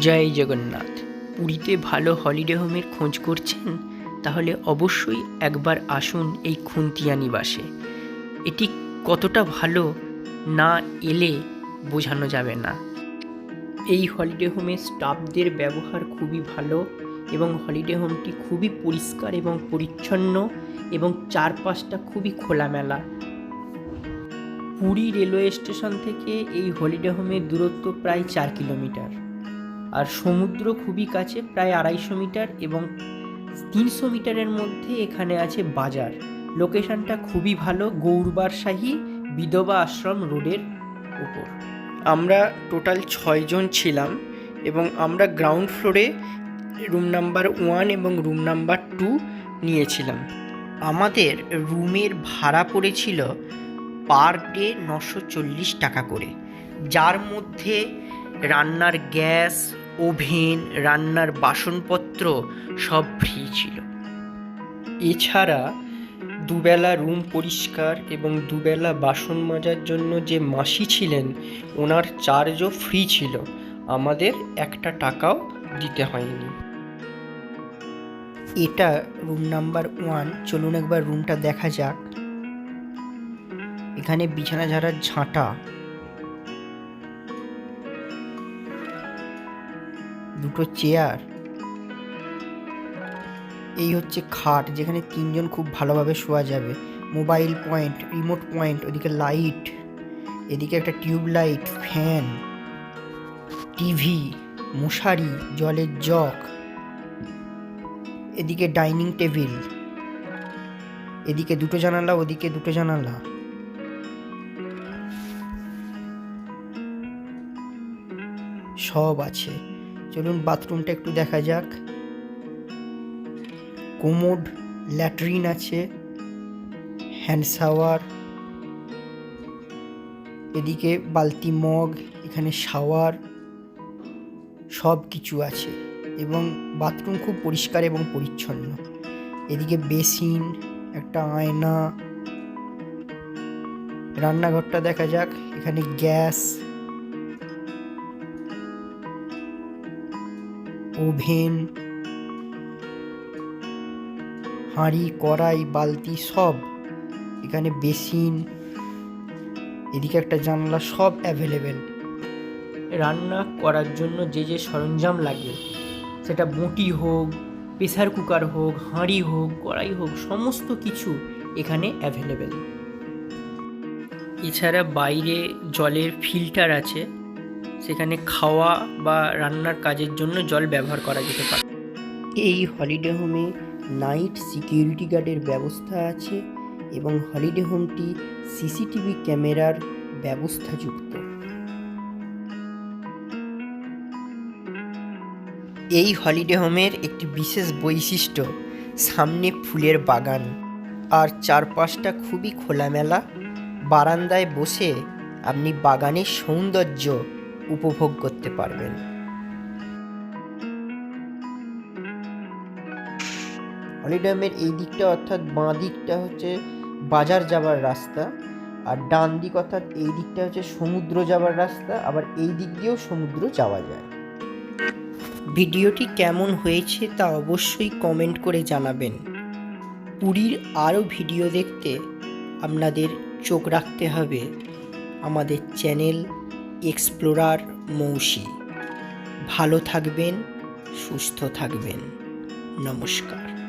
জয় জগন্নাথ। পুরীতে ভালো হলিডে হোমের খোঁজ করছেন? তাহলে অবশ্যই একবার আসুন এই খুন্তিয়া নিবাসে। এটি কতটা ভালো না এলে বোঝানো যাবে না। এই হলিডে হোমে স্টাফদের ব্যবহার খুবই ভালো এবং হলিডে হোমটি খুবই পরিষ্কার এবং পরিচ্ছন্ন এবং চারপাশটা খুবই খোলামেলা। পুরী রেলওয়ে স্টেশন থেকে এই হলিডে হোমের দূরত্ব প্রায় চার কিলোমিটার। আর সমুদ্র খুবই কাছে, প্রায় আড়াইশো মিটার এবং তিনশো মিটারের মধ্যে এখানে আছে বাজার। লোকেশনটা খুবই ভালো গৌরবারশাহী বিধবা আশ্রম রোডের উপর আমরা টোটাল ছয়জন ছিলাম এবং আমরা গ্রাউন্ড ফ্লোরে রুম নাম্বার ওয়ান এবং রুম নাম্বার টু নিয়েছিলাম। আমাদের রুমের ভাড়া পড়েছিল পার ডে নশো চল্লিশ টাকা করে, যার মধ্যে রান্নার গ্যাস ওভেন রান্নার বাসনপত্র সব ফ্রি ছিল। এছাড়া দুবেলা রুম পরিষ্কার এবং দুবেলা বাসন মাজার জন্য যে মাসি ছিলেন, ওনার চার্জও ফ্রি ছিল। আমাদের একটা টাকাও দিতে হয়নি। এটা রুম নাম্বার ওয়ান। চলুন একবার রুমটা দেখা যাক। এখানে বিছানা ঝাড়ার ঝাঁটা। দুটো চেয়ার এই হচ্ছে খাট, যেখানে তিনজন খুব ভালোভাবে শোয়া যাবে। মোবাইল পয়েন্ট রিমোট পয়েন্ট ওদিকে লাইট এদিকে একটা টিউব লাইট ফ্যান টিভি মশারি, জলের জগ, এদিকে ডাইনিং টেবিল এদিকে দুটো জানালা, ওদিকে দুটো জানালা। সব আছে। চলুন বাথরুমটা একটু দেখা যাক। কোমোড ল্যাট্রিন আছে, হ্যান্ড শাওয়ার, এদিকে বালতি মগ, এখানে শাওয়ার সব কিছু আছে এবং বাথরুম খুব পরিষ্কার এবং পরিচ্ছন্ন। এদিকে বেসিন, একটা আয়না, রান্নাঘরটা দেখা যাক, এখানে গ্যাস ওভেন হাঁড়ি, কড়াই, বালতি সব। এখানে বেসিন, এদিকে একটা জানলা, সব অ্যাভেলেবেল রান্না করার জন্য যে যে সরঞ্জাম লাগে, সেটা বঁটি হোক, প্রেসার কুকার হোক, হাঁড়ি হোক, কড়াই হোক, সমস্ত কিছু এখানে অ্যাভেলেবেল এছাড়া বাইরে জলের ফিল্টার আছে। সেখানে খাওয়া বা রান্নার কাজের জন্য জল ব্যবহার করা যেতে পারে। এই হলিডে হোমে নাইট সিকিউরিটি গার্ডের ব্যবস্থা আছে এবং হলিডে হোমটি সিসিটিভি ক্যামেরার ব্যবস্থাযুক্ত। এই হলিডে হোমের একটি বিশেষ বৈশিষ্ট্য, সামনে ফুলের বাগান, আর চারপাশটা খুবই খোলামেলা। বারান্দায় বসে আপনি বাগানের সৌন্দর্য উপভোগ করতে পারবেন। হলিডামের এই দিকটা অর্থাৎ বাঁ দিকটা হচ্ছে বাজার যাবার রাস্তা আর ডান দিক অর্থাৎ এই দিকটা হচ্ছে সমুদ্র যাবার রাস্তা, আবার এই দিক দিয়েও সমুদ্র যাওয়া যায়। ভিডিওটি কেমন হয়েছে তা অবশ্যই কমেন্ট করে জানাবেন। পুরীর আরও ভিডিও দেখতে আপনাদের চোখ রাখতে হবে। আমাদের চ্যানেল এক্সপ্লোরার মৌসি। ভালো থাকবেন সুস্থ থাকবেন। নমস্কার।